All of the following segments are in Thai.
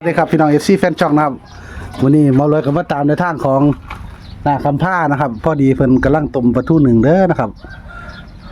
สวัสดีครับพี่น้องเอฟซีแฟนช่องนะครับวันนี้มาเลยกับมาตามในทางของนาคำผ้านะครับ พอดีเพิ่นกำลังต้มปลาทูหนึ่งเด้อนะครับ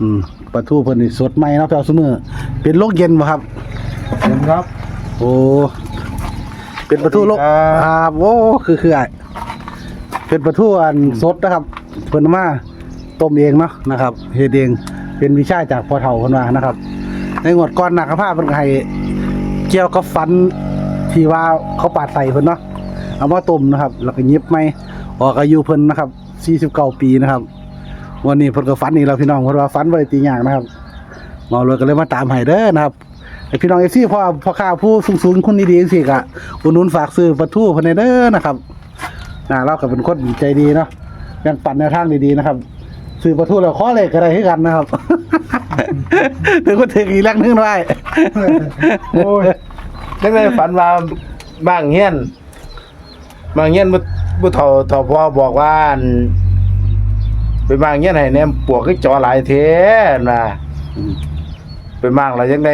อืมปลาทูเพิ่นนี่สดใหม่เนาะพี่เอาซุมือเป็นโลกเย็นบ่ครับเห็นครับ โอ้เป็นปลาทูโลกสวัสดีครับครับโอ้คือคือไอ้เป็นปลาทูอันสดนะครับ เพิ่นเอามาต้มเองเนาะนะครับเฮ็ดเองเป็นวิชาจากพ่อเฒ่าเพิ่นว่านะครับ ในงวดก่อนนาคำผ้าเพิ่นก็ให้เกี่ยวกับฟัน ที่ว่าเขาปาดใส่เพิ่นเนาะเอามาต้มนะครับ แล้วก็ยิบไหมออกอายุเพิ่นนะครับ49ปีนะครับ วันนี้เพิ่นก็ฝันอีกแล้วพี่น้องเพิ่นว่าฝันบ่ได้ตีหยังนะครับหมอเลยก็เลยมาตามให้เด้อนะครับไอพี่น้อง FC พ่อพ่อค้าผู้สูงๆคนดีๆจังซี่ก็อุดหนุนฝากซื้อปลาทูเพิ่นให้เด้อนะครับน่าเราก็เป็นคนใจดีเนาะแบ่งปันแนวทางดีๆนะครับซื้อปลาทูแล้วขอเลขก็ได้คือกันนะครับ ถึงก็ถึงอีกแรงนึงด้วยโอ้ย ได้ไหมฝันว่าบางเฮียนบางเฮียนบุบุเฒ่าเฒ่าพ่อบอกว่าอั่นไปบางเฮียนให้แนมปวกคือจอหลายเทน่ะไปบางแล้วยังได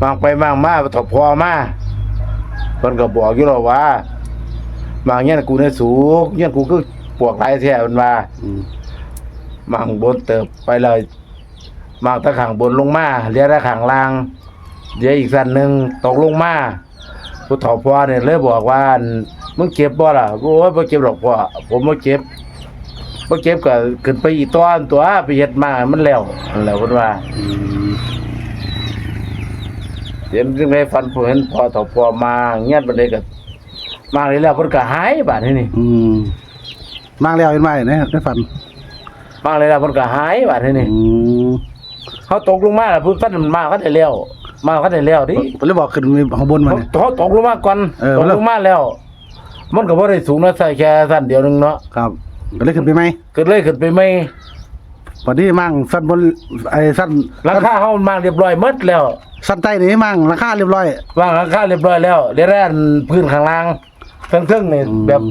บางไปบางมาเฒ่าพ่อมาเพิ่นก็บอกอยู่แล้วว่า บางเฮียนกูเนี่ยสูงเฮียนกูคือปวกหลายแท้เพิ่นว่า อืมมังบนเติบไปเลยมังตะขังบนลงมาเรียกตะขังล่าง เดี๋ยวอีกสันหนึ่งตกลงมาผู้เฒ่าพ่อเนี่ยเลยบอกว่าอั่นมึงเก็บบ่ล่ะโอ้ยบ่เก็บหรอกพ่อผมบ่เก็บบ่เก็บก็ขึ้นไปอีกตอนตัวไปเฮ็ดมาให้มันแล้วนั่นแหละเพิ่นว่าอืมเดี๋ยวจึงได้ฟันผมเห็นพ่อเฒ่าพ่อมาเงียบบันไดก็มาเลยแล้วเพิ่นก็หายบาดนี้นี่อืมมากแล้วเป็นไหมเนี่ยได้ฝันมาเลยแล้วเพิ่นก็หายบาดนี้นี่อืมเขาตกลงมาแล้วเพิ่นฟันมันมาเขาได้แล้ว มาเขาได้แล้วดิผมเลยบอกขึ้นไปข้างบนมาเนี่ยเขาตกลงมาก่อนเออ ตกลงมาแล้ว มันก็บ่ได้สูงนะใส่แค่สั้นเดียวหนึงเนาะครับก็เลยขึ้นไปไหมก็เลยขึ้นไปไม่พอดีมั่งสั้นบนไอ้สั้นราคาเฮามันมาเรียบร้อยหมดแล้วสั้นใต้นี่มั่งราคาเรียบร้อย วางราคาเรียบร้อยแล้วเดี๋ยวแรกพื้นข้างล่างเทั้งๆนี่อืม แบบ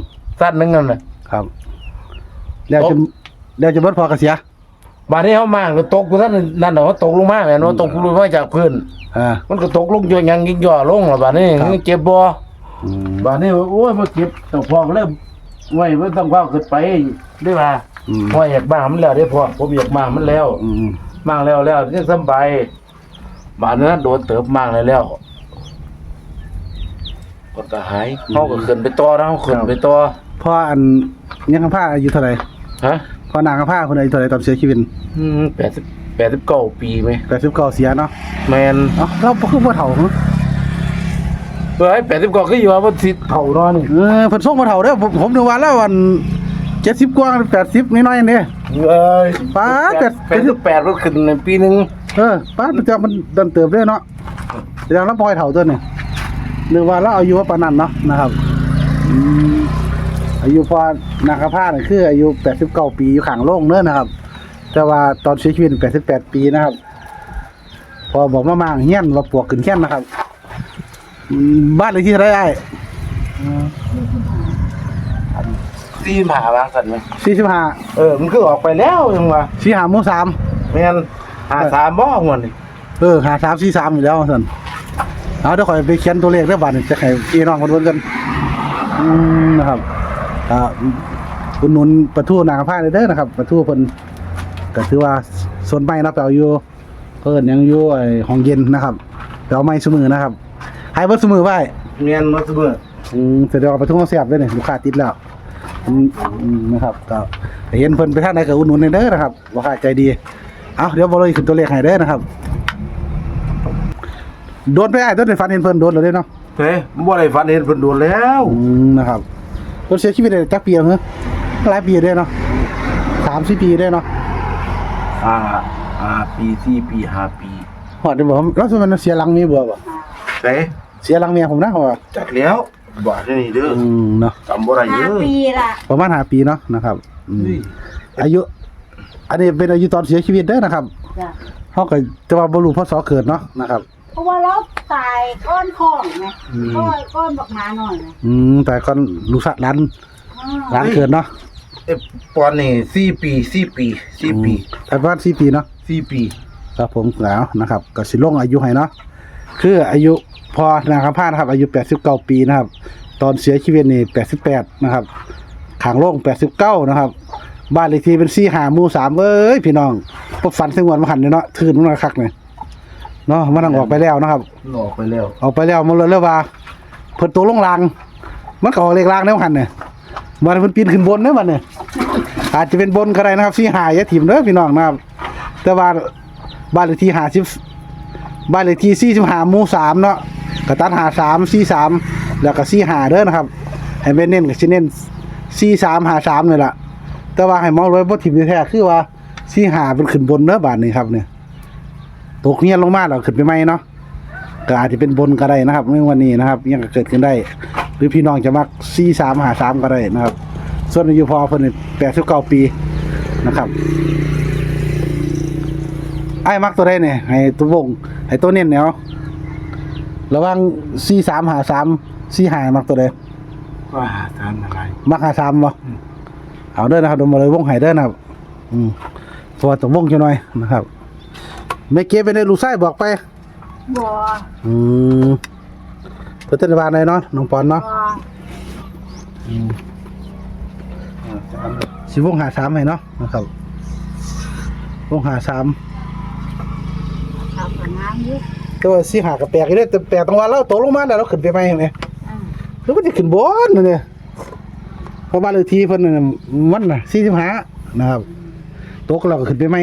สั้นหนึงนั่นน่ะ ครับแล้วจะแล้วจะเบิดพอกระเสีย บาดนี้เฮามาก็ตกกูท่านนั่นน่ะว่าตกลงมาแม่นว่าตกลงมาจากพื้นอ่า มันก็ตกลงอยู่ยังยิงย่อลงแล้วบาดนี้ครับ เจ็บบ่อืมบาดนี้โอ้ยบ่เจ็บแต่พอก็เริ่มไว้บ่ต้องเข้าขึ้นไปได้ว่าอืมพออยากมามันแล้วได้พอผมอยากมามันแล้ว อืมมากแล้วแล้วยังสำบายบาดนั้นโดนเติบมากเลยแล้วคนก็หายเขาก็ขึ้นไปต่อนะเขาขึ้นไปต่อพ่ออันยังกำผ้าอายุเท่าไหร่ฮะ พ่อนางกำผ้าคนอายุเท่าไหร่ตอนเสียชีวิตแปดสิบแปดสิบเก้าปีไหมแปดสิบเก้าเสียเนาะแมนเอ้าเราคือพ่อเฒ่าเหรอเฮ้ยแปดสิบเก้าก็อยู่ว่าบนสิเท่านอนนี่เออเพิ่นส่งพ่อเฒ่าเด้อผมผมนึกว่าแล้ววันเจ็ดสิบกว่าแปดสิบน้อยๆนี่เอ้ยป๊าดแปดแปดสิบแปดก็ขึ้นในปีหนึ่งเออป้าประจำมันเดินเติบด้วยเนาะแสดงแล้วปล่อยเฒ่าตัวนี่นึกว่าเราอายุว่าปานนั้นเนาะนะครับอืม อายุพอนาคาผ้านี่คืออายุแปดสิบเก้าปีอยู่ข้างโล่งเน้อนะครับ แต่ว่าตอนเสียชีวิตแปดสิบแปดปีนะครับ พอบอกมามาเฮี้ยนว่าปวกขึ้นแค้นนะครับอืมบ้านเลขที่เท่าไหรไอ้ตีมหาวางสันไหมสี่สิบห้าเออ มันคือออกไปแล้วยังวะสี่หาหมู่สามแมนหาสามบ่หมดนี่เออหาสามสี่สามอยู่แล้วสันเอาเดี๋ยวคอยไปเขียนตัวเลขเรื่องบัตรจะให้พี่น้องคนเบิ่งกันอืมนะครับ อ่าคุณหนุนประตูนางผ้าเด้อนะครับ ประตูเพิ่นก็ถือว่าส่วนไม้นะแปลอยู่เพิ่นยังอยู่ไอ้ห้องเย็นนะครับแปลไม้สมือนะครับให้เบิดสมือไว้แมนมาเสมออืมแสดงว่าประตูเขาเสียบเลยนี่ลูกค้าติดแล้วอืมอืมนะครับก็เห็นเพิ่นไปทางไหนก็อุดหนุนเด้อนะครับลูกค้าใจดีเอาเดี๋ยวบ่เลยขึ้นตัวเลขให้เด้อนะครับโดนไปไอ้ต้นได้ฟันเห็นเพิ่นโดนแล้วเด้เนาะเฮ้ยบ่ได้ฝันเห็นเพิ่นโดนแล้วอืมนะครับ เพิ่นเสียชีวิตได้จักปีแล้วเหรอหลายปีได้เนาะสามสี่ปีได้เนาะอ่าอ่าปีสี่ปีห้าปีฮอดได้บ่แล้วส่วนมันเสียหลังเมียบ่บ่เฮ้เสียหลังเมียผมนะว่าจักแล้วบ่ได้นี่เด้ออืมเนาะจำบ่ได้เด้ห้าอปีละประมาณห้าปีเนาะนะครับอืมเฮ้ยอายุ อันนี้เป็นอายุตอนเสียชีวิตเด้อนะครับจ้ะเฮาก็จะว่าบ่รู้พศเกิดเนาะนะครับ เพราะว่าเราตายก้อนของไงก้อนก้อนบอกมาหน่อยนะอืมแต่ก่อนลูกสะหลานอ้าวหลานเกิดเนาะเอ้ยปอนนี่สี่ปีสี่ปีสี่ปีแต่ประมาณ4ปีเนาะสี่ปีครับผมแล้วนะครับก็สิลงอายุให้เนาะคืออายุพอนาคำพานะครับ อายุ89ปีนะครับ ตอนเสียชีวิตนี่88นะครับขางโล่ง89นะครับ บ้านเลขที่เป็น4หาหมู่3เอ้ยพี่น้องพบฝันสงวนมาหันเลยเนาะทื่นมันคักเลย เนาะมันออกไปแล้วนะครับออกไปแล้วออกไปแล้วมันเลยเรียกว่าเพิ่นตัวลงราง มันก็ออกเลขรางแล้วหันเนี่ยมันเพิ่นปีนขึ้นบนเด้อมันเนี่ยอาจจะเป็นบนก็ได้นะครับสี่หายาถิ่มเด้อพี่น้องนะครับ แต่ว่าบ้านเลขที่50บ้านเลขที่45หมู่3เนาะก็ตัด53 43แล้วก็45เด้อนะครับ ให้แม่นเน้นก็สิเน้น43 53นี่ล่ะแต่ว่าให้มองเลยบ่ถิ่มแท้ๆคือว่า45เป็นขึ้นบนเด้อบาดนี้ครับเนี่ย ตกเงียนลงมาแล้วขึ้นไปใหม่เนาะก็อาจจะเป็นบนก็ได้นะครับในวันนี้นะครับ ยังก็เกิดขึ้นได้ หรือพี่น้องจะมักซีสามหาสามก็ได้นะครับ ส่วนอายุพอเพิ่นแปดสิบเก้าปีนะครับไอ้มักตัวได้เนี่ยให้ตัววงให้ตัวเน้นแนวระหว่างซีสามหาสามซีหามักตัวใดว่าทานอะไรมักหาสามบ่เอาเด้อนะครับเดูมาเลยวงไห้เด้อนะครับ อืมเพราะว่าต้องวงจังหน่อยนะครับ ไม่เก็บไปในลูกไส้บอกไปบัวอืมเพื่อนบ้านไหนเนาะน้องปอนบัเนาะวสิวงหาสามให้เนาะนะครับวงหาสามทำกับน้ำเยอะแต่ว่าสิหากับแปลกอยู่เด้อแต่แปลกตรงว่าเราตกลงมาแล้วเราขึ้นไปไหมเห็นไหมอ่าหรือมันจะขึ้นบนนั่นเนี่ยเพราะบ้านเลขที่เพิ่นน่ะมันน่ะสี่สิบห้านะครับตกเราก็ขึ้นไปไหม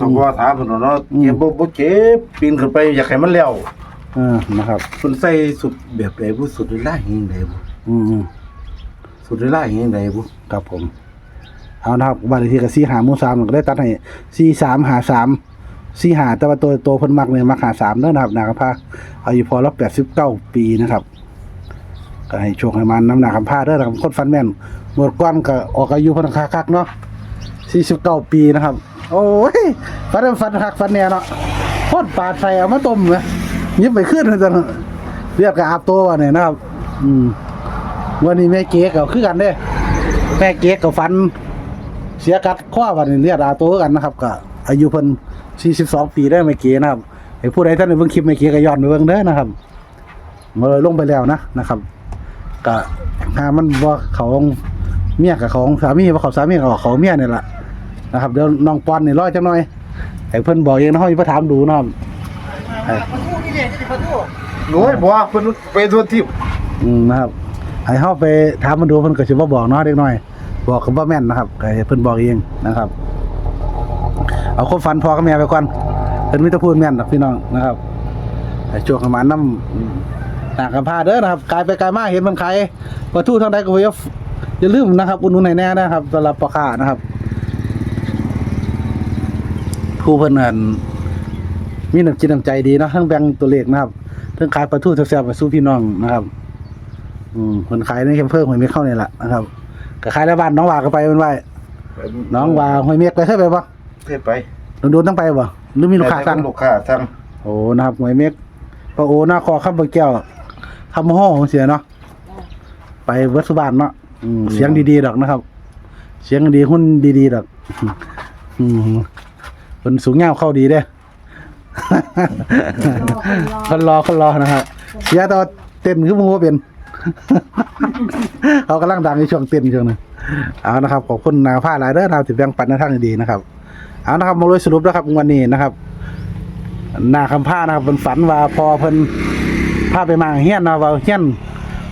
ต้องว่าถามเพิ่นเนาะเจ็บบ่บ่เจ็บปีนขึ้นไปอยากให้มันแล้วเออนะครับ เพิ่นใส่สุดแบบใดบ่สุดได้ล่าเฮงใดบ่อืมอืมสุดได้ล่าเฮงใดบ่ครับผม เอานะครับบ้านเลขที่กับสี่หาหมู่สามก็ได้ตัดให้สี่สามหาสามสี่หาแต่ว่าตัวตัวเพิ่นมักเนี่ยมักหาสามเด้อนะครับนากระพาอายุพอแล้วแปดสิบเก้าปีนะครับก็ให้โชคให้มันน้ำหนักคำพาเด้อนะครับคนฟันแม่นหมดก้อนก็ออกอายุเพนคาคักๆเนาะสี่สิบเก้าปีนะครับ โอ้ยฟันฟันคักฟันแน่เนาะโคตรปาดใส่เอามาต้มเลยยิบไปขึ้นเลยจังเรียกกับอาบตัววะเนี่ยนะครับ อืมวันนี้แม่เก๊กเอาคือกันเด้แม่เก๊กกับฟัน เสียกัดข้อวันนี้เรียกอาตัวกันนะครับก็อายุเพิ่น42 ปีได้แม่เก๊นะครับให้ผู้ใดท่านได้เบิ่งคลิปแม่เก๊ก็ย้อนไปเบิ่งเด้อนะครับมาเลยลงไปแล้วนะนะครับก็ถ้ามันบ่เขาเมียกับของสามีบ่เขาสามีกับเขาเมียเนี่แหละ นะครับเดี๋ยวน้องปอนนี่รอจังหน่อยให้เพิ่นบอกเองนะเฮาสิมาถามดูนะครับให้โอ้ยบ่เพิ่นไปทั่วทิพย์อืมนะครับให้เฮาไปถามมันดูเพิ่นก็สิบ่บอกเนาะเด็กน้อย บอกก็บ่แม่นนะครับก็ให้เพิ่นบอกเองนะครับ เอาความฝันพ่อกับแม่ไปก่อนเพิ่นมีแต่พูดแม่นดอกพี่น้องนะครับให้โชคให้มานำหนักกันพาเด้อนะครับกายไปกายมาเห็นมันขายวัตถุทางใดก็อย่าอย่าลืมนะครับ อุดหนุนให้แน่นะครับสำหรับพ่อค้านะครับ ผู้เพิ่นนั่นมีน้ำจิตน้ำใจดีเนาะทั้งแบ่งตัวเลขนะครับทั้งขายปลาทูแซ่บๆไปสู่พี่น้องนะครับ อืมเพิ่นขายในเข้มเพิ่มหอยเม็ดเข้านี่แหละนะครับก็ขายในบ้านน้องว่าก็ไปเป็นไว้น้องว่าหอยเม็ดไปเคยไปบ่เทศไปโดนๆต้องไปบ่หรือมีลูกค้าสั่งลูกค้าสั่งโอ้นะครับหอยเม็ดพระโอหน้าคอข้ามบะแก้วคำห้อของเสียเนาะไปเวิร์ดสุบานเนาะอืมเสียงดีๆดอกนะครับ เสียงดีหุ้นดีๆดอกอืม คนสูงเงาวเข้าดีเด้ คนรอคนรอนะครับเสียแตัวาเต้นคือมึงว่าเป็น เขากำลังดังในช่วงเต้นช่วงนึงเอานะครับขอบคุณนาผ้าหลายเด้อนะครับที่แบ่งปันในทางดีๆนะครับ เอานะครับมาเลยสรุปนะครับวันนี้นะครับนาคำผ้านะครับเป็นฝันว่าพอเพิ่นพาไปมางเฮียนนะว่าเฮียน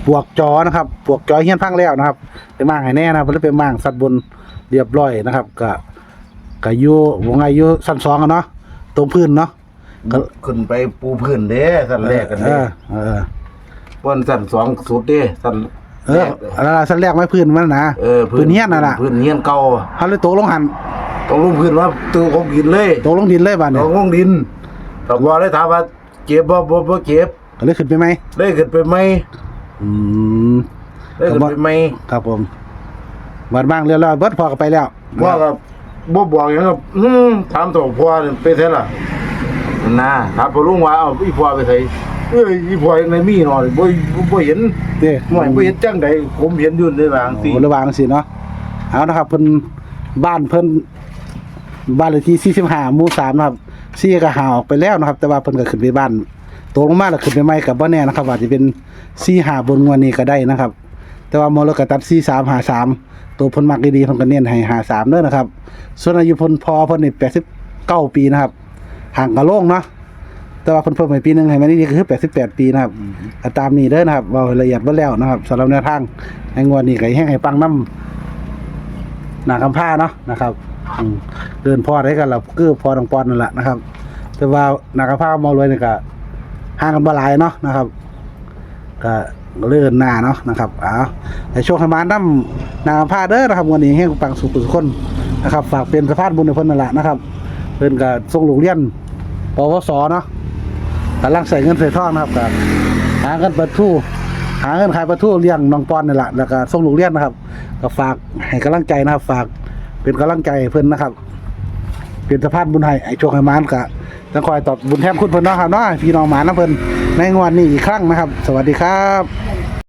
ปวกจอนะครับปวกจอเฮียนพังแล้วนะครับไปมางให้แน่นะครับเพิ่นไปมางสัตว์บนเรียบร้อยนะครับ ก็ ก็อยู่วงอายุสั้นสองอะเนาะตรงพื้นเนาะก็ขึ้นไปปูพื้นเด้สั่นแรกกันเอเด้อเออเพิ่นสั่นสองสุดเด้สั่นเอออะไรล่ะสั้นแรกไม้พื้นมันนะเออพื้นเฮียนน่ะล่ะพื้นเฮียนเก่าเขาเลยตกลงหันต้องลงพื้นว่าตัวของกินเลยตกลงดินเลยบ้านต้เนี่อยงลงดินแต่ว่าเลยถามว่าเจ็บบ่บ่บ่เจ็บก็เลยขึ้นไปไหมได้ขึ้นไปไหมอืมได้ขึ้นไปไหมครับผมบัดบ้างเรียบร้อยเบิดพอก็ไปแล้วว่ากับ บ่บอกหยังครับอืมถามตัวพ่อนี่ไปไสล่ะน่าถามพ่อลุงว่าเอาอีพ่อไปไสเอ้ยอีพ่อยังไงมีหน่อยบ่บ่เห็นเด้หน่อยบ่เห็นจังใดผมเห็นอยู่ในบางสิโอ้ระวางสิเนาะเอานะครับเพิ่นบ้านเพิ่นบ้านเลขที่45หมู่3นะครับซี่ก็หาออกไปแล้วนะครับ แต่ว่าเพิ่นก็ขึ้นไปบ้านตกลงมาแล้วขึ้นไปใหม่กับบ่แน่นะครับว่าจะเป็น4 5บนงวดนี้ก็ได้นะครับ แต่ว่ามอเลขก็ตัด4 3 5 3ตัวพิ่นมักดีๆพิ่นก็เน้นให้5 3เด้อนะครับ ส่วนอายุพิ่นพอเพิ่นนี่89ปีนะครับ ห่างกับโลงเนาะแต่ว่าเพิ่นเพิ่มไปปีหนึ่งให้มันนี่คือ 88 ปีนะครับก็ตามนี้เด้อนะครับเว้าละเอียดเบิดแล้วนะครับสำหรับแนวทางในงวดนี้ก็ให้งให้ปังนํหนากำผ้าเนาะนะครับเดินพอได้กันแล้วคือพอตองปอนนั่นแหละนะครับ แต่ว่าหนากำผ้าเมาเลยนี่ก็ห่างกันบ่หลายเนาะนะครับก็ เลื่อนหน้าเนาะนะครับอ้าวแต่โชคให้มานน้ากำผ้าเด้อนะครับวันนี้ให้ปังสุขุสุขคนนะครับฝากเป็นสะพานบุญในเพิ่นนั่นแหละนะครับ เพิ่นก็ส่งลูกเรียนปวสเนาะกำลังใส่เงินใส่ทองนะครับก็หาเงินประทูหาเงินขายประทูเลี้ยงน้องปอนนี่แหละแล้วก็ส่งลูกเรียนนะครับก็ฝากให้กำลังใจนะครับ ฝากเป็นกำลังใจเพิ่นนะครับเป็นสะพานบุญให้ไอ้โชคให้มานกะจะคอยตอบบุญแทนคุณเพิ่นเนาะครับเนาะพี่น้องหมานะเพิ่น ในงวดนี้อีกครั้งนะครับ สวัสดีครับ